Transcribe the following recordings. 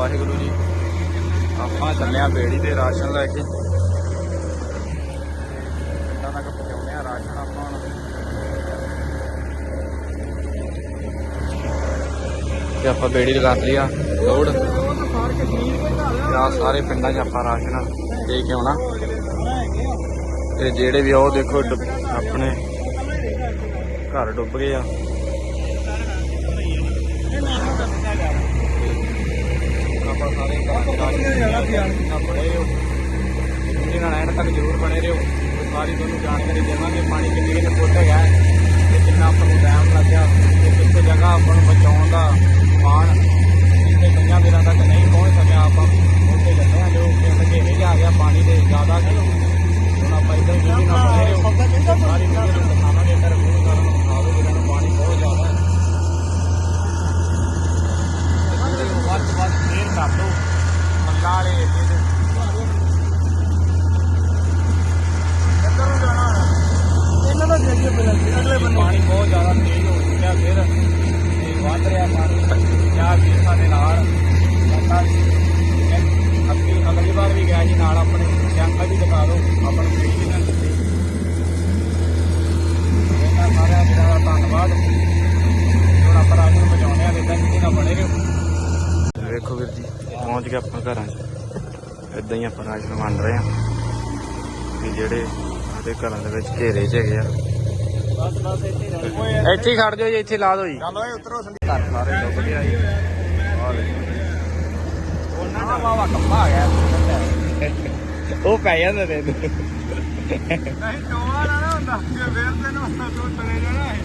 ਵਾਹਿਗੁਰੂ ਜੀ। ਆਪਾਂ ਚੱਲਿਆ ਬੇੜੀ ਤੇ ਰਾਸ਼ਨ ਲੈ ਕੇ। ਪਿੰਡਾਂ ਤੱਕ ਪਹੁੰਚਾਉਂਦੇ ਆ ਰਾਸ਼ਨ ਆਪਾਂ ਤੇ ਆਪਾਂ ਬੇੜੀ ਲਗਾ ਲਈ ਆ ਲੋਡ ਆ ਸਾਰੇ ਪਿੰਡਾਂ 'ਚ ਆਪਾਂ ਰਾਸ਼ਨ ਦੇ ਕੇ ਆਉਣਾ। ਤੇ ਜਿਹੜੇ ਵੀ ਆ, ਉਹ ਦੇਖੋ ਆਪਣੇ ਘਰ ਡੁੱਬ ਗਏ ਆ। ਆਪਾਂ ਸਾਰੇ ਬੜੇ ਰਹੋ ਵੀਡੀਓ ਨਾਲ ਐਂਡ ਤੱਕ ਜ਼ਰੂਰ ਬਣੇ ਰਹੋ। ਤੇ ਸਾਰੀ ਤੁਹਾਨੂੰ ਜਾਣਕਾਰੀ ਦੇਵਾਂਗੇ। ਪਾਣੀ ਕਿੰਨੀ ਕਿੰਨੇ ਫੁੱਟ ਹੈਗਾ ਹੈ ਤੇ ਕਿੰਨਾ ਆਪਾਂ ਨੂੰ ਟਾਈਮ ਲੱਗਿਆ। ਤੇ ਕਿੱਥੇ ਜਗ੍ਹਾ ਆਪਾਂ ਨੂੰ ਬਚਾਉਣ ਦਾ ਮਾਣ ਜਿੱਥੇ ਪੰਜਾਂ ਦਿਨਾਂ ਤੱਕ ਨਹੀਂ ਪਹੁੰਚ ਸਕਿਆ। ਆਪਾਂ ਉੱਥੇ ਲੱਗੇ ਆ ਜੋ ਪਿੰਡ ਘੇਰੇ 'ਚ ਗਿਆ। ਪਾਣੀ ਦੇ ਜ਼ਿਆਦਾ ਕਿ ਹੁਣ ਆਪਾਂ ਇੱਧਰ ਵੀਡੀਓ ਨਾਲ ਬਣੇ ਰਹੋ। ਸਾਰੀ ਵੀਡੀਓ ਦਿਖਾਵਾਂਗੇ। ਇੱਧਰ ਵੀਡੀਓ ਕਰਨ ਨੂੰ ਦਿਖਾਵੇ ਜਿਹਨਾਂ ਨੂੰ ਪਾਣੀ ਬਹੁਤ ਜ਼ਿਆਦਾ ਹੈ ਵੀਡੀਓ ਨੂੰ ਵੱਧ ਤੋਂ ਵੱਧ ਸ਼ੇਅਰ ਕਰ ਦਿਓ ਮੰਗਾ ਵਾਲੇ ਏਰੀਏ ਦੇ ਇਹਨਾਂ ਦਾ ਜਰੀਏ ਪਹਿਲਾਂ ਅਗਲੇ ਬੰਨੇ ਪਾਣੀ ਬਹੁਤ ਜ਼ਿਆਦਾ ਤੇਜ਼ ਹੋ ਚੁੱਕਿਆ ਫਿਰ ਤੇ ਵੱਧ ਰਿਹਾ ਪਾਣੀ। ਵੀ ਸਾਡੇ ਨਾਲ ਜਾਂਦਾ ਅੱਗੇ ਅਗਲੀ ਵਾਰ ਵੀ ਗਿਆ ਜੀ ਨਾਲ ਆਪਣੇ ਜੰਕਲ ਵੀ ਦਿਖਾ ਦਿਓ ਆਪਾਂ ਨੂੰ ਵੀ ਨਾ ਦਿੱਤੀ ਇਹਨਾਂ ਸਾਰਿਆਂ ਦਾ ਧੰਨਵਾਦ ਹੁਣ ਆਪਾਂ ਰਾਜ ਨੂੰ ਬਚਾਉਂਦੇ ਆ ਤੇ ਇਦਾਂ ਹੀ ਨਾ ਬਣੇ ਰਹੋ ਵੇਖੋ ਵੀਰ ਜੀ ਗਏ ਆਪਾਂ ਘਰਾਂ 'ਚ ਇਦਾਂ ਹੀ ਆਪਾਂ ਰਾਜ ਨੂੰ ਵੰਡ ਰਹੇ ਆ ਕਿ ਜਿਹੜੇ ਸਾਡੇ ਘਰਾਂ ਦੇ ਵਿੱਚ ਘੇਰੇ 'ਚ ਹੈਗੇ ਆ। ਬਸ ਬਸ ਇੱਥੇ ਹੀ ਖੜ ਜਾਓ ਜੀ ਇੱਥੇ ਲਾ ਦਿਓ ਜੀ। ਚੱਲ ਓਏ ਉਤਰੋ ਘਰ ਸਾਰੇ ਡੁੱਬ ਗਿਆ ਜੀ। ਆਹ ਦੇਖੋ ਉਹਨਾਂ ਦਾ ਵਾਵਾ ਕੰਮਾ ਆ ਗਿਆ ਉਹ ਪੈ ਜਾਂਦਾ ਤੇ ਨਹੀਂ ਟੋਆ ਨਾ ਨਾ ਹੁੰਦਾ ਫੇਰ ਤੈਨੂੰ ਤੂੰ ਚਲੇ ਜਾਣਾ ਹੈ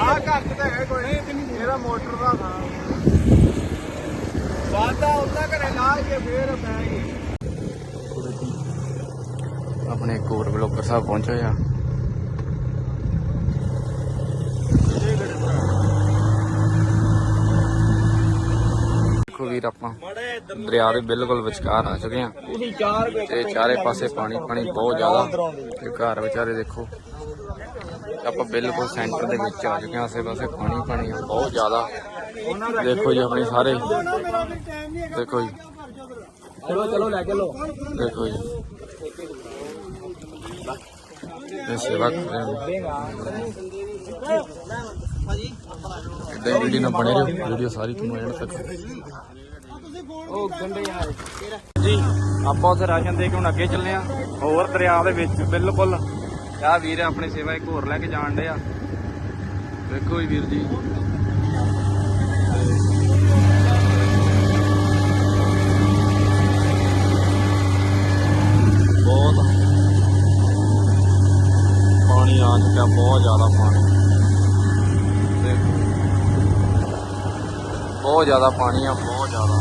ਆ ਘੱਟ ਤਾਂ ਹੈ ਕੋਈ। ਨਹੀਂ ਇਹਦਾ ਮੋਟਰ ਦਾ ਥਾਂ ਵਾਦਾ ਉਹਨਾਂ ਘਰੇ ਲਾ ਕੇ ਫੇਰ ਪੈ ਗਈ ਆਪਣੇ ਇੱਕ ਹੋਰ ਬਲੌਗਰ ਸਾਹਿਬ ਪਹੁੰਚੇ ਆ। ਦੇਖੋ ਵੀਰ ਆਪਾਂ ਦਰਿਆ ਦੇ ਬਿਲਕੁਲ ਵਿਚਕਾਰ ਆ ਚੁੱਕੇ ਆ। ਤੇ ਚਾਰੇ ਪਾਸੇ ਪਾਣੀ ਪਾਣੀ ਬਹੁਤ ਜ਼ਿਆਦਾ। ਤੇ ਘਰ ਵਿਚਾਰੇ ਦੇਖੋ ਆਪਾਂ ਬਿਲਕੁਲ ਸੈਂਟਰ ਦੇ ਵਿੱਚ ਆ ਚੁੱਕੇ ਆ ਆਸੇ ਪਾਸੇ ਪਾਣੀ ਪਾਣੀ ਬਹੁਤ ਜ਼ਿਆਦਾ। ਦੇਖੋ ਜੀ ਆਪਣੇ ਸਾਰੇ। ਦੇਖੋ ਜੀ। ਚਲੋ ਚਲੋ ਲੈ ਕੇ ਲੋ ਦੇਖੋ ਜੀ। ਇਹ ਸੇਵਾ ਕਰ ਰਹੇ ਨੇ। ਇਦਾਂ ਵੀਡੀਓ ਨਾ ਬਣੇ ਰਹੋ। ਵੀਡੀਓ ਸਾਰੀ ਤੁਹਾਨੂੰ ਐਂਡ ਤੱਕ। ਉਹ ਗੰਡੇ ਯਾਰ ਜੀ ਆਪਾਂ ਉਥੇ ਰਾਸ਼ਨ ਦੇ ਕੇ ਹੁਣ ਅੱਗੇ ਚੱਲੇ ਆ ਹੋਰ ਦਰਿਆ ਦੇ ਵਿੱਚ ਬਿਲਕੁਲ। ਆ ਵੀਰ ਆਪਣੀ ਸੇਵਾ ਇੱਕ ਹੋਰ ਲੈ ਕੇ ਜਾਣ ਡੇ ਆ ਦੇਖੋ ਜੀ ਵੀਰ ਜੀ। ਬਹੁਤ ਪਾਣੀ ਆ ਚੁੱਕਿਆ, ਬਹੁਤ ਜ਼ਿਆਦਾ ਪਾਣੀ। ਬਹੁਤ ਜ਼ਿਆਦਾ ਪਾਣੀ ਆ, ਬਹੁਤ ਜ਼ਿਆਦਾ।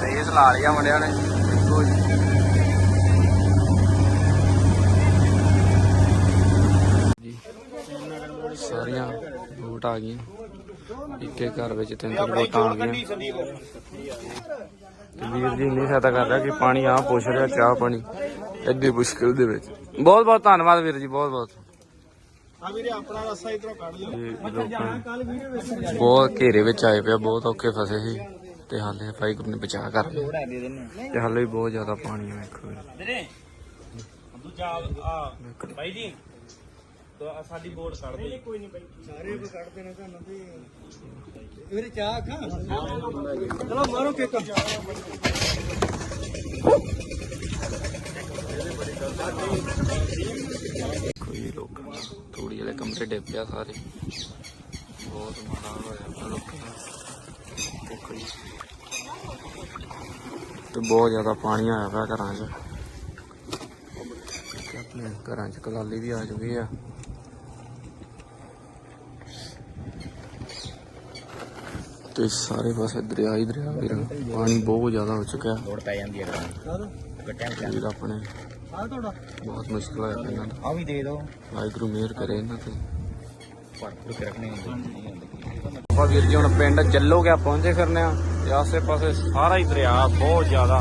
ਰੇਸ ਲਾ ਲਿਆ ਮੁੰਡਿਆਂ ਨੇ। ਦੇਖੋ ਜੀ। ਸਾਰੀਆਂ ਬੋਟ ਆ ਗਈਆਂ। ਇੱਕੇ ਘਰ ਵਿੱਚ ਤਿੰਨ ਤਿੰਨ ਬੋਟਾਂ ਆ ਗਈਆਂ। ਤੇ ਵੀਰ ਜੀ ਨਹੀਂ ਸਹਾਇਤਾ ਕਰ ਰਿਹਾ ਕਿ ਪਾਣੀ ਆ ਪੁੱਛ ਰਿਹਾ ਚਾਹ ਪਾਣੀ ਐਡੀ ਮੁਸ਼ਕਿਲ ਦੇ ਵਿੱਚ। ਬਹੁਤ ਬਹੁਤ ਧੰਨਵਾਦ ਵੀਰ ਜੀ ਬਹੁਤ ਬਹੁਤ। ਆ ਵੀਰੇ ਆਪਣਾ ਰਸਾ ਇਧਰੋਂ ਕੱਢ ਲਿਓ। ਇਹ ਲੋਕਾਂ ਕੱਲ ਵੀਡੀਓ ਵਿੱਚ। ਬਹੁਤ ਘੇਰੇ ਵਿੱਚ ਆਏ ਪਿਆ ਬਹੁਤ ਔਖੇ ਫਸੇ ਸੀ। ਤੇ ਹਾਲੇ ਵਾਹਿਗੁਰੂ ਨੇ ਬਚਾ ਕਰ ਤੇ ਹਾਲੇ ਵੀ ਬਹੁਤ ਜ਼ਿਆਦਾ ਪਾਣੀ ਹੈ ਵੇਖੋ ਵੀਰੇ। ਦੂਜਾ ਆ ਭਾਈ ਜੀ। ਤਾਂ ਸਾਡੀ ਬੋਰਡ ਕੱਢ ਦੇ। ਕੋਈ ਨਹੀਂ ਭਾਈ ਸਾਰੇ ਕੋ ਕੱਢ ਦੇਣੇ ਤੁਹਾਨੂੰ ਤੇ ਵੀਰੇ ਚਾਹ ਖਾ। ਚਲੋ ਮਾਰੋ ਕੇਕ। ਕੋਈ ਲੋਕ ਥੋੜੀ ਵਾਲੇ ਕਮਰੇ ਪਿਆ ਸਾਰੇ। ਬਹੁਤ ਮਾੜਾ ਹੋਇਆ ਲੋਕਾਂ ਦਾ। ਜੀ। ਤੇ ਬਹੁਤ ਜ਼ਿਆਦਾ ਪਾਣੀ ਆਇਆ ਪਿਆ ਘਰਾਂ 'ਚ। ਆਪਣੇ ਘਰਾਂ 'ਚ ਕਲਾਲੀ ਵੀ ਆ ਚੁੱਕੀ ਆ। ਤੇ ਸਾਰੇ ਪਾਸੇ ਦਰਿਆ ਹੀ ਦਰਿਆ ਵੀਰ ਪਾਣੀ ਬਹੁਤ ਜ਼ਿਆਦਾ ਹੋ ਚੁੱਕਿਆ। ਲੋੜ ਪੈ ਜਾਂਦੀ ਹੈ ਗੱਟਿਆਂ ਵਿੱਚ ਆਪਣੇ। ਆ ਤੁਹਾਡਾ? ਬਹੁਤ ਮੁਸ਼ਕਲ ਆਇਆ ਇਹਨਾਂ ਦਾ। ਆ ਵੀ ਦੇ ਦਿਓ। ਵਾਹਿਗੁਰੂ ਮਿਹਰ ਕਰੇ ਇਹਨਾਂ ਤੇ। ਪਰਪੁਰ ਕੇ ਰੱਖਣੇ ਨਹੀਂ ਆਪਾਂ ਵੀਰ ਜੀ ਹੁਣ ਪਿੰਡ ਜੱਲੋ ਗਿਆ ਪਹੁੰਚੇ ਫਿਰਨੇ ਆ। ਤੇ ਆਸੇ ਪਾਸੇ ਸਾਰਾ ਹੀ ਦਰਿਆ ਬਹੁਤ ਜ਼ਿਆਦਾ।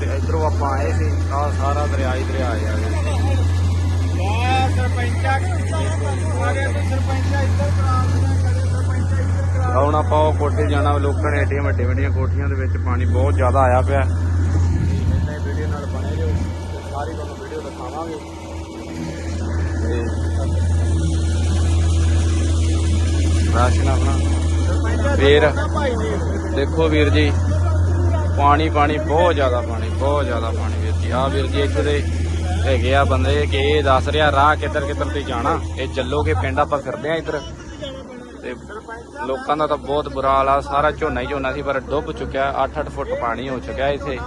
ਤੇ ਇਧਰੋਂ ਆਪਾਂ ਆਏ ਸੀ ਆ ਸਾਰਾ ਦਰਿਆ ਹੀ ਦਰਿਆ ਆਇਆ ਵਾਹ ਸਰਪੰਚਾ। ਆ ਸਰਪੰਚਾ ਇੱਧਰ ਕਰਾ ਆਪਾਂ ਉਹ ਕੋਠੇ ਜਾਣਾ ਲੋਕਾਂ ਨੇ ਏਡੀਆਂ ਵੱਡੀਆਂ ਵੱਡੀਆਂ ਕੋਠੀਆਂ ਦੇ ਵਿੱਚ ਪਾਣੀ ਬਹੁਤ ਜ਼ਿਆਦਾ ਆਇਆ ਪਿਆ। ਇੰਨੇ ਵੀਡੀਓ ਨਾਲ ਬਣੇ ਰਹੋ ਤੇ ਸਾਰੀ ਤੁਹਾਨੂੰ ਵੀਡੀਓ ਦਿਖਾਵਾਂਗੇ। ਤੇ ਰਾਸ਼ਨ ਆਪਣਾ। ਵੀਰ ਦੇਖੋ ਵੀਰ ਜੀ ਪਾਣੀ ਪਾਣੀ ਬਹੁਤ ਜ਼ਿਆਦਾ ਪਾਣੀ ਬਹੁਤ ਜ਼ਿਆਦਾ ਪਾਣੀ ਵੀਰ ਜੀ। ਆ ਵੀਰ ਜੀ ਇੱਥੇ ਦੇ ਹੈਗੇ ਆ ਬੰਦੇ ਕਿ ਇਹ ਦੱਸ ਰਿਹਾ ਰਾਹ ਕਿੱਧਰ ਕਿੱਧਰ ਤੇ ਜਾਣਾ। ਇਹ ਜੱਲੋਗੇ ਪਿੰਡ ਆਪਾਂ ਫਿਰਦੇ ਆ ਇੱਧਰ। ਤੇ ਲੋਕਾਂ ਦਾ ਤਾਂ ਬਹੁਤ ਬੁਰਾ ਹਾਲ ਆ। ਸਾਰਾ ਝੋਨਾ ਹੀ ਝੋਨਾ ਸੀ, ਪਰ ਡੁੱਬ ਚੁੱਕਿਆ 8-8 ਫੁੱਟ ਪਾਣੀ ਹੋ ਚੁੱਕਿਆ ਇੱਥੇ।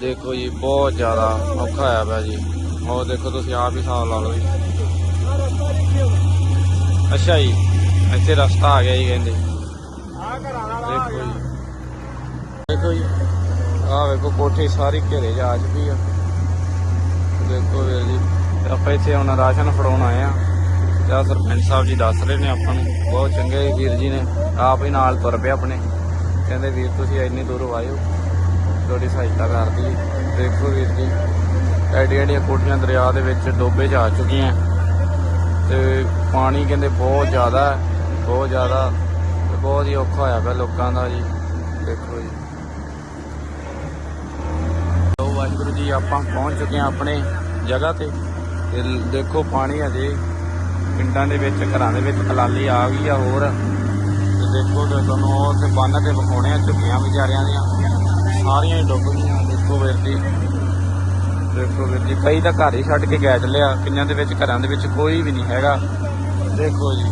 ਦੇਖੋ ਜੀ, ਬਹੁਤ ਜ਼ਿਆਦਾ ਔਖਾ ਹੋਇਆ ਪਿਆ ਜੀ। ਹੋਰ ਦੇਖੋ, ਤੁਸੀਂ ਆਪ ਹੀ ਹਿਸਾਬ ਲਾ ਲਓ ਜੀ। ਅੱਛਾ ਜੀ, ਇੱਥੇ ਰਸਤਾ ਆ ਗਿਆ ਜੀ, ਕਹਿੰਦੇ। ਦੇਖੋ ਜੀ। ਦੇਖੋ ਜੀ, ਆਹ ਵੇਖੋ, ਕੋਠੀ ਸਾਰੀ ਘੇਰੇ ਜਾ ਚੁੱਕੀ ਆ। ਦੇਖੋ ਵੀਰ ਜੀ, ਆਪਾਂ ਇੱਥੇ ਹੁਣ ਰਾਸ਼ਨ ਫੜਾਉਣ ਆਏ ਆ। ਤੇ ਆਹ ਸਰਪੰਚ ਸਾਹਿਬ ਜੀ ਦੱਸ ਰਹੇ ਨੇ ਆਪਾਂ ਨੂੰ। ਬਹੁਤ ਚੰਗੇ ਵੀਰ ਜੀ ਨੇ ਆਪ ਹੀ ਨਾਲ ਤੁਰ ਪਏ ਆਪਣੇ। ਕਹਿੰਦੇ, ਵੀਰ, ਤੁਸੀਂ ਇੰਨੀ ਦੂਰੋਂ ਆਏ ਹੋ ਤੁਹਾਡੀ ਸਹਾਇਤਾ ਕਰਦੀ ਦੇਖੋ ਵੀਰ ਜੀ, ਐਡੀਆਂ ਐਡੀਆਂ ਕੋਠੀਆਂ ਦਰਿਆ ਦੇ ਵਿੱਚ ਡੋਬੇ ਜਾ ਚੁੱਕੀਆਂ। ਤੇ ਪਾਣੀ ਕਹਿੰਦੇ ਬਹੁਤ ਜ਼ਿਆਦਾ ਬਹੁਤ ਜ਼ਿਆਦਾ। ਤੇ ਬਹੁਤ ਹੀ ਔਖਾ ਹੋਇਆ ਪਿਆ ਲੋਕਾਂ ਦਾ ਜੀ। ਦੇਖੋ ਜੀ। ਲੋ ਵਾਹਿਗੁਰੂ ਜੀ, ਆਪਾਂ ਪਹੁੰਚ ਚੁੱਕੇ ਹਾਂ ਆਪਣੇ ਜਗ੍ਹਾ ਤੇ। ਤੇ ਦੇਖੋ ਪਾਣੀ ਅਜੇ ਪਿੰਡਾਂ ਦੇ ਵਿੱਚ, ਘਰਾਂ ਦੇ ਵਿੱਚ ਖਲਾਲੀ ਆ ਗਈ ਆ ਹੋਰ। ਤੇ ਦੇਖੋ ਤੇ ਤੁਹਾਨੂੰ ਉਹ ਤੇ ਬੰਨ ਤੇ ਵਿਖਾਉਣੇ ਆ, ਝੁੱਗੀਆਂ ਵਿਚਾਰਿਆਂ ਦੀਆਂ। ਸਾਰੀਆਂ ਹੀ ਡੁੱਬ ਗਈਆਂ, ਦੇਖੋ ਵੀਰ ਜੀ। ਦੇਖੋ ਵੀਰ ਜੀ, ਕਈ ਤਾਂ ਘਰ ਹੀ ਛੱਡ ਕੇ ਗਏ ਚੱਲਿਆ ਕਿੰਨਿਆਂ ਦੇ ਵਿੱਚ, ਘਰਾਂ ਦੇ ਵਿੱਚ ਕੋਈ ਵੀ ਨਹੀਂ ਹੈਗਾ। ਦੇਖੋ ਜੀ।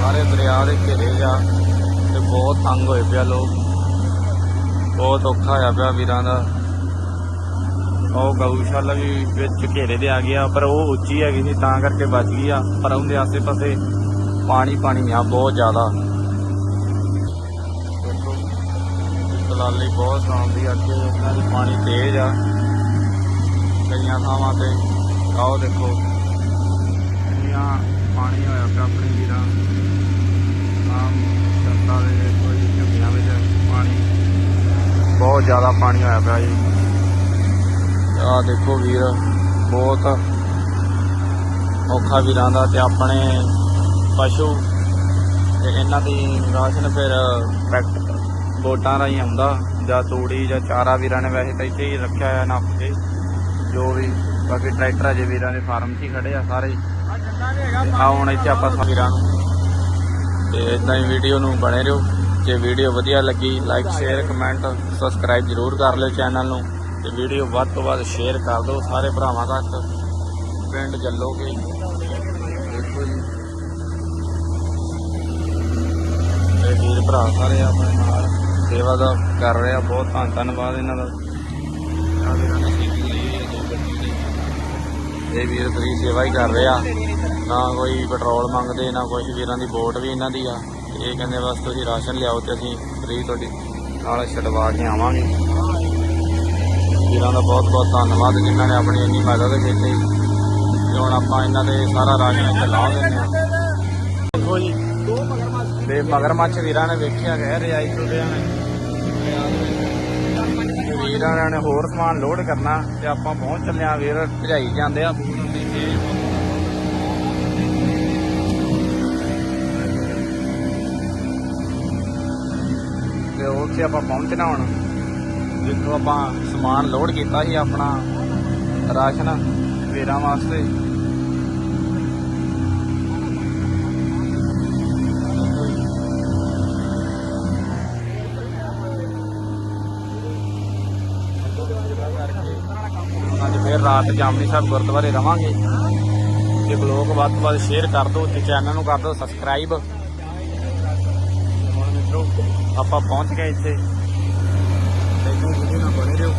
ਸਾਰੇ ਦਰਿਆ ਦੇ ਘੇਰੇ ਜਾ ਤੇ ਬਹੁਤ ਤੰਗ ਹੋਏ ਪਿਆ ਲੋਕ। ਬਹੁਤ ਔਖਾ ਹੋਇਆ ਪਿਆ ਵੀਰਾਂ ਦਾ। ਉਹ ਗਊਸ਼ਾਲਾ ਵੀ ਵਿੱਚ ਘੇਰੇ ਦੇ ਆ ਗਿਆ, ਪਰ ਉਹ ਉੱਚੀ ਹੈਗੀ ਸੀ, ਤਾਂ ਕਰਕੇ ਬਚ ਗਈ ਆ, ਪਰ ਉਹਦੇ ਆਸੇ-ਪਾਸੇ ਪਾਣੀ ਪਾਣੀ ਆ, ਬਹੁਤ ਜ਼ਿਆਦਾ। ਦੇਖੋ ਕਲਾਲੀ ਬਹੁਤ ਸਾਉਂਦੀ ਅੱਗੇ ਉਹਨਾਂ ਦੀ ਪਾਣੀ ਤੇਜ਼ ਆ। ਕਈਆਂ ਥਾਵਾਂ ਤੇ, ਆਓ ਦੇਖੋ। ਇੰਨਾ ਪਾਣੀ ਹੋਇਆ ਪਿਆ ਆਪਣੇ ਵੀਰਾਂ ਆਮ ਜਨਤਾ ਦੇ ਦੇਖੋ ਜੀ ਝੁੱਗੀਆਂ ਵਿੱਚ ਪਾਣੀ, ਬਹੁਤ ਜ਼ਿਆਦਾ ਪਾਣੀ ਹੋਇਆ ਪਿਆ ਜੀ। ਆਹ ਦੇਖੋ ਵੀਰ, ਬਹੁਤ ਔਖਾ ਵੀਰਾਂ ਦਾ ਤੇ ਆਪਣੇ ਪਸ਼ੂ ਤੇ ਇਹਨਾਂ ਦੀ ਰਾਸ਼ਨ ਫਿਰ ਪੈਕਟ ਬੋਟਾਂ ਰਾਹੀਂ ਆਉਂਦਾ, ਜਾਂ ਤੂੜੀ, ਜਾਂ ਚਾਰਾ ਵੀਰਾਂ ਨੇ ਵੈਸੇ ਤਾਂ ਇੱਥੇ ਹੀ ਰੱਖਿਆ ਹੋਇਆ ਨਾ ਕੇ, ਜੋ ਵੀ ਬਾਕੀ ਟਰੈਕਟਰ ਅਜੇ ਵੀਰਾਂ ਦੇ ਫਾਰਮ 'ਚ ਹੀ ਖੜੇ ਆ ਸਾਰੇ। ਹੀ। ਆ ਹੁਣ ਇੱਥੇ ਆਪਾਂ ਵੀਰਾਂ ਨੂੰ। ਤੇ ਇਦਾਂ ਹੀ ਵੀਡੀਓ ਨੂੰ ਬਣੇ ਰਹੋ। ਜੇ ਵੀਡੀਓ ਵਧੀਆ ਲੱਗੀ ਲਾਈਕ ਸ਼ੇਅਰ ਕਮੈਂਟ ਸਬਸਕ੍ਰਾਈਬ ਜਰੂਰ ਕਰ ਲਿਓ ਚੈਨਲ ਨੂੰ। ਤੇ ਵੀਡੀਓ ਵੱਧ ਤੋਂ ਵੱਧ ਸ਼ੇਅਰ ਕਰ ਦਿਓ। ਸਾਰੇ ਭਰਾਵਾਂ ਤੱਕ ਪਿੰਡ ਚੱਲੋਗੇ ਦੇਖੋ ਜੀ। ਇਹ ਵੀਰ ਭਰਾ ਸਾਰੇ ਆਪਣੇ ਨਾਲ ਸੇਵਾ ਦਾ ਕਰ ਰਹੇ। ਆ ਬਹੁਤ ਧੰਨ ਧੰਨਵਾਦ ਇਹਨਾਂ ਦਾ। ਇਹ ਵੀਰ ਫਰੀ ਸੇਵਾ ਹੀ ਕਰ ਰਹੇ। ਆ ਨਾ ਕੋਈ ਪੈਟਰੋਲ ਮੰਗਦੇ, ਨਾ ਕੁਝ ਵੀਰਾਂ ਦੀ ਵੋਟ ਵੀ ਇਹਨਾਂ ਦੀ ਆ। ਇਹ ਕਹਿੰਦੇ ਬਸ ਤੁਸੀਂ ਰਾਸ਼ਨ ਲਿਆਓ ਤੇ ਅਸੀਂ ਫਰੀ ਤੁਹਾਡੀ ਨਾਲ ਛਡਵਾ ਕੇ ਆਵਾਂਗੇ। ਵੀਰਾਂ ਦਾ ਬਹੁਤ ਬਹੁਤ ਧੰਨਵਾਦ ਜਿਨ੍ਹਾਂ ਨੇ ਆਪਣੀ ਇੰਨੀ ਮਦਦ ਕੀਤੀ। ਤੇ ਹੁਣ ਆਪਾਂ ਇਹਨਾਂ ਦੇ ਸਾਰਾ ਰਾਸ਼ਨ ਇੱਥੇ ਲਾ ਦਿੰਦੇ ਆ ਦੇਖੋ ਜੀ, ਤੇ ਮਗਰਮੱਛ ਵੀਰਾਂ ਨੇ ਵੇਖਿਆ ਗਿਆ ਰਜਾਈ ਚੁੱਲਿਆਂ ਨੇ। ਵੀਰਾਂ ਨੇ ਹੋਰ ਸਮਾਨ ਲੋਡ ਕਰਨਾ ਤੇ ਆਪਾਂ ਪਹੁੰਚ ਚੱਲੇ ਆ ਵੀਰ ਭਜਾਈ ਜਾਂਦੇ ਆ ਤੇ ਉੱਥੇ ਆਪਾਂ ਪਹੁੰਚਣਾ ਹੁਣ। ਜਿੱਥੋਂ ਆਪਾਂ ਸਮਾਨ ਲੋਡ ਕੀਤਾ ਸੀ ਆਪਣਾ ਰਾਸ਼ਨ ਵੀਰਾਂ ਵਾਸਤੇ। ਅੱਜ ਫੇਰ ਰਾਤ ਜਾਮਨੀ ਸਾਹਿਬ ਗੁਰਦੁਆਰੇ ਰਵਾਂਗੇ। ਤੇ ਬਲੌਗ ਵੱਧ ਤੋਂ ਵੱਧ ਸ਼ੇਅਰ ਕਰ ਦਿਓ ਤੇ ਚੈਨਲ ਨੂੰ ਕਰ ਦਿਓ ਸਬਸਕ੍ਰਾਈਬ ਹੁਣ ਮਿੱਤਰੋ ਆਪਾਂ ਪਹੁੰਚ ਗਏ ਇੱਥੇ। ਤੈਨੂੰ ਵੀਡੀਓ ਨਾਲ ਬਣੇ ਰਹੋ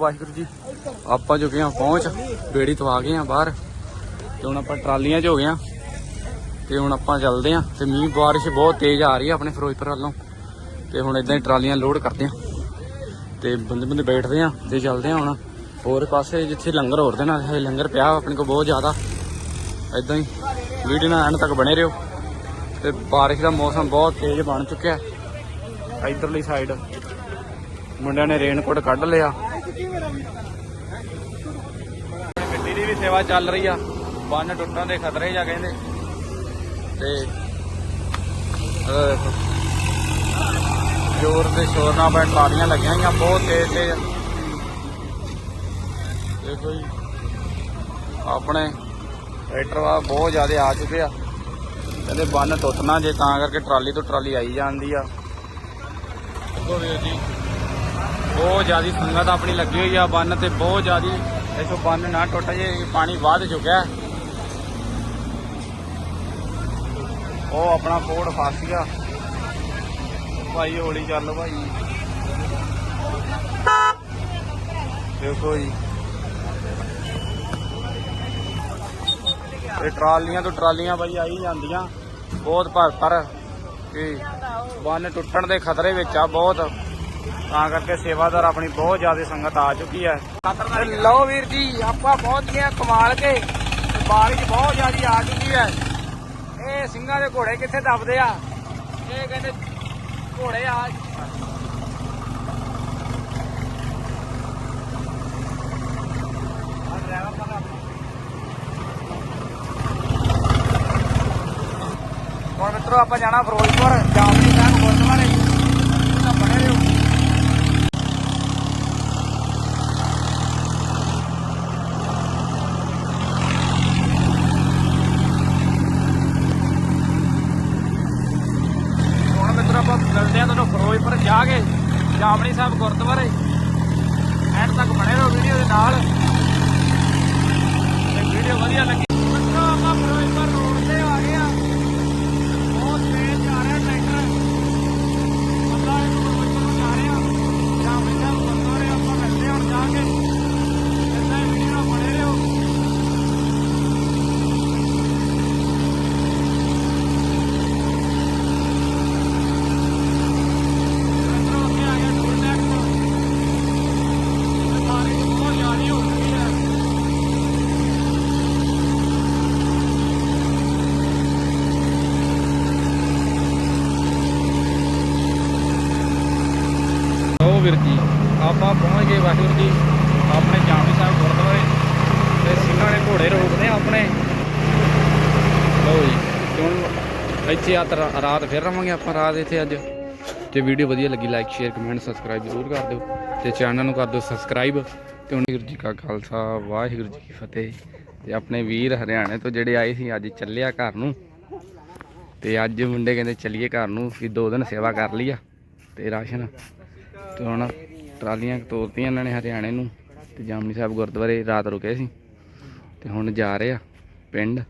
ਵਾਹਿਗੁਰੂ ਜੀ, ਆਪਾਂ ਜੋ ਗਏ ਆ ਪਹੁੰਚ, ਬੇੜੀ ਤੋਂ ਆ ਗਏ ਆ ਬਾਹਰ ਤੇ ਹੁਣ ਆਪਾਂ ਟਰਾਲੀਆਂ 'ਚ ਹੋ ਗਏ ਆ ਤੇ ਹੁਣ ਆਪਾਂ ਚੱਲਦੇ ਆ ਤੇ ਮੀਂਹ ਬਾਰਿਸ਼ ਬਹੁਤ ਤੇਜ਼ ਆ ਰਹੀ ਆ ਆਪਣੇ ਫਿਰੋਜ਼ਪੁਰ ਵੱਲੋਂ ਤੇ ਹੁਣ ਇਦਾਂ ਹੀ ਟਰਾਲੀਆਂ ਲੋਡ ਕਰਦੇ ਆ ਤੇ ਬੰਦੇ ਬੰਦੇ ਬੈਠਦੇ ਆ ਤੇ ਚੱਲਦੇ ਆ ਹੁਣ। ਹੋਰ ਪਾਸੇ ਜਿੱਥੇ ਲੰਗਰ ਹੋਰ ਦੇ ਨਾਲ ਹੈ ਲੰਗਰ ਪਿਆ ਆਪਣੇ ਕੋਲ ਬਹੁਤ ਜ਼ਿਆਦਾ। ਇਦਾਂ ਹੀ ਵੀਡੀਓ ਨਾਲ ਐਂਡ ਤੱਕ ਬਣੇ ਰਹੋ। ਤੇ ਬਾਰਿਸ਼ ਦਾ ਮੌਸਮ ਬਹੁਤ ਤੇਜ਼ ਬਣ ਚੁੱਕਿਆ। ਹੈ ਇਧਰਲੀ ਸਾਈਡ ਮੁੰਡਿਆਂ ਨੇ ਰੇਨਕੋਟ ਕੱਢ ਲਿਆ। ਮਿੱਟੀ ਦੀ ਵੀ ਸੇਵਾ ਚੱਲ ਰਹੀ ਆ। ਬੰਨ ਟੁੱਟਣ ਦੇ ਖਤਰੇ ਜਾ ਕਹਿੰਦੇ। ਤੇ ਜ਼ੋਰ ਦੇ ਸ਼ੋਰ ਨਾਲ ਬੈ ਟਰਾਲੀਆਂ ਲੱਗੀਆਂ ਹੋਈਆਂ, ਬਹੁਤ ਤੇਜ਼ ਤੇਜ਼। ਦੇਖੋ ਜੀ, ਆਪਣੇ ਟਰੈਕਟਰ ਵਾ ਬਹੁਤ ਜ਼ਿਆਦਾ ਆ ਚੁੱਕੇ ਆ ਕਹਿੰਦੇ ਬੰਨ ਟੁੱਟਣਾ ਜੇ ਤਾਂ ਕਰਕੇ ਟਰਾਲੀ ਤੋਂ ਟਰਾਲੀ ਆਈ ਜਾਂਦੀ ਆ। ਦੇਖੋ ਵੀਰ ਜੀ। ਬਹੁਤ ਜ਼ਿਆਦੀ ਸੰਗਤ ਆਪਣੀ ਲੱਗੀ ਹੋਈ ਆ ਬੰਨ ਤੇ ਬਹੁਤ ਜ਼ਿਆਦੀ ਦੇਖੋ ਬੰਨ ਨਾ ਟੁੱਟ ਜੇ ਪਾਣੀ ਵੱਧ ਚੁੱਕਿਆ। ਉਹ ਆਪਣਾ ਫੋੜ ਫਸ ਗਿਆ। ਭਾਈ ਹੌਲੀ ਚੱਲ ਭਾਈ। ਦੇਖੋ ਜੀ। ਇਹ ਟਰਾਲੀਆਂ ਤੋਂ ਟਰਾਲੀਆਂ ਭਾਈ ਆਈ ਜਾਂਦੀਆਂ। ਬਹੁਤ ਭਰ ਭਰ ਕਿ ਬੰਨ ਟੁੱਟਣ ਦੇ ਖਤਰੇ ਵਿੱਚ ਆ ਬਹੁਤ। ਤਾਂ ਕਰਕੇ ਸੇਵਾਦਾਰ ਆਪਣੀ ਬਹੁਤ ਜ਼ਿਆਦਾ ਸੰਗਤ ਆ ਚੁੱਕੀ ਹੈ। ਲਓ ਵੀਰ ਜੀ, ਆਪਾਂ ਪਹੁੰਚ ਗਏ ਕਮਾਲ ਕੇ ਤੇ ਬਾਰਿਸ਼ ਬਹੁਤ ਜ਼ਿਆਦਾ ਆ ਚੁੱਕੀ ਹੈ। ਇਹ ਸਿੰਘਾਂ ਦੇ ਘੋੜੇ ਕਿੱਥੇ ਦੱਬਦੇ ਆ? ਇਹ ਕਹਿੰਦੇ ਘੋੜੇ ਆ। ਹੁਣ ਆਪਾਂ ਜਾਣਾ ਫਿਰੋਜ਼ਪੁਰ ਜਾਮਨੀ ਸਾਹਿਬ ਗੁਰਦੁਆਰੇ ਤਾਂ ਬਣੇ ਰਹੋ ਹੁਣ ਮਿੱਤਰੋ ਆਪਾਂ ਮਿਲਦੇ ਆ ਤੁਹਾਨੂੰ ਫਿਰੋਜ਼ਪੁਰ ਜਾ ਕੇ ਜਾਮਨੀ ਸਾਹਿਬ ਗੁਰਦੁਆਰੇ ਐਂਡ ਤੱਕ ਬਣੇ ਰਹੋ ਵੀਡੀਓ ਦੇ ਨਾਲ ਤੇ ਵੀਡੀਓ ਵਧੀਆ ਲੱਗੀ ਮਿੱਤਰੋ ਆਪਾਂ ਫਿਰੋਜ਼ਪੁਰ ਰੋਡ ਤੇ ਆ ਗਏ ਆ ਬਹੁਤ ਤੇਜ਼ ਜਾ ਰਿਹਾ ਟਰੈਕਟਰ ਬੰਦਾ ਇੱਕ ਫਿਰੋਜ਼ਪੁਰ ਨੂੰ ਜਾ ਰਿਹਾ ਜਾਮਨੀ ਸਾਹਿਬ ਗੁਰਦੁਆਰੇ ਆਪਾਂ ਮਿਲਦੇ ਹਾਂ ਹੁਣ ਜਾ ਕੇ ਇੱਦਾਂ ਹੀ ਵੀਡੀਓ ਨਾਲ ਬਣੇ ਰਹੋ ਮਿੱਤਰੋ ਅੱਗੇ ਆ ਗਿਆ ਟੂਲ ਟੈਕਸ ਬਾਰਿਸ਼ ਬਹੁਤ ਜ਼ਿਆਦਾ ਹੋ ਰਹੀ ਹੈ ਲੋ ਵੀਰ ਜੀ, ਆਪਾਂ ਪਹੁੰਚ ਗਏ ਵਾਹਿਗੁਰੂ ਜੀ, ਆਪਣੇ ਜਾਮੀ ਸਾਹਿਬ ਗੁਰਦੁਆਰੇ, ਤੇ ਸਿੰਘਾਂ ਨੇ ਘੋੜੇ ਰੋਕਦੇ ਆਪਣੇ। ਲੋ ਜੀ ਹੁਣ ਇੱਥੇ ਆ ਰਾਤ ਫਿਰ ਰਵਾਂਗੇ ਆਪਾਂ, ਰਾਤ ਇੱਥੇ ਅੱਜ। ਤੇ ਵੀਡੀਓ ਵਧੀਆ ਲੱਗੀ ਲਾਈਕ ਸ਼ੇਅਰ ਕਮੈਂਟ ਸਬਸਕ੍ਰਾਈਬ ਜ਼ਰੂਰ ਕਰ ਦਿਓ। ਤੇ ਚੈਨਲ ਨੂੰ ਕਰ ਦਿਓ ਸਬਸਕ੍ਰਾਈਬ ਤੇ ਵਾਹਿਗੁਰੂ ਜੀ ਕਾ ਖਾਲਸਾ, ਵਾਹਿਗੁਰੂ ਜੀ ਕੀ ਫਤਿਹ। ਤੇ ਆਪਣੇ ਵੀਰ ਹਰਿਆਣੇ ਤੋਂ ਜਿਹੜੇ ਆਏ ਸੀ, ਅੱਜ ਚੱਲਿਆ ਘਰ ਨੂੰ। ਤੇ ਅੱਜ ਮੁੰਡੇ ਕਹਿੰਦੇ ਚੱਲੀਏ ਘਰ ਨੂੰ, ਵੀ ਦੋ ਦਿਨ ਸੇਵਾ ਕਰ ਲਈ ਆ। ਤੇ ਰਾਸ਼ਨ ਤੇ ਹੁਣ ਟਰਾਲੀਆਂ ਤੋਰਤੀਆਂ ਇਹਨਾਂ ਨੇ ਹਰਿਆਣੇ ਨੂੰ ਤੇ ਜਾਮਨੀ ਸਾਹਿਬ ਗੁਰਦੁਆਰੇ ਰਾਤ ਰੁਕੇ ਸੀ ਤੇ ਹੁਣ ਜਾ ਰਹੇ ਆ ਪਿੰਡ।